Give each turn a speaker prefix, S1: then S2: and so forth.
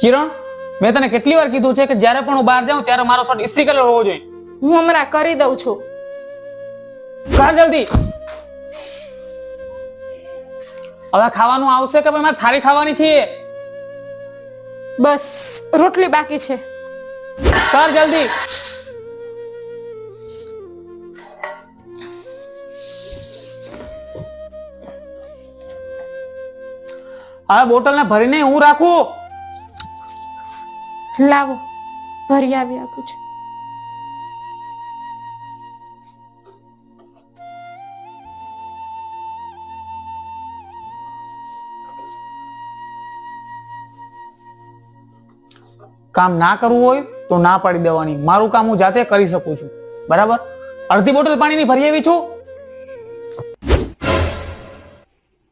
S1: કિરણ મેં તને કેટલી વાર કીધું છે કે જ્યારે પણ હું બહાર જાઉં ત્યારે મારો શર્ટ ઇસ્ત્રી કલર હોવો જોઈએ.
S2: હું હમણાં કરી દઉં છું.
S1: કર જલ્દી. હવે ખાવાનું આવશે કે પણ મારે થાળી ખાવાની છે?
S2: બસ રોટલી બાકી છે.
S1: કર જલ્દી. હવે બોટલ ને ભરીને હું રાખું?
S2: લાવો ભરી આવી આપું છું.
S1: કામ ના કરવું હોય તો ના પાડી દેવાની. મારું કામ હું જાતે કરી શકું છું. બરાબર? અડધી બોટલ પાણીની ભરી આવી છું.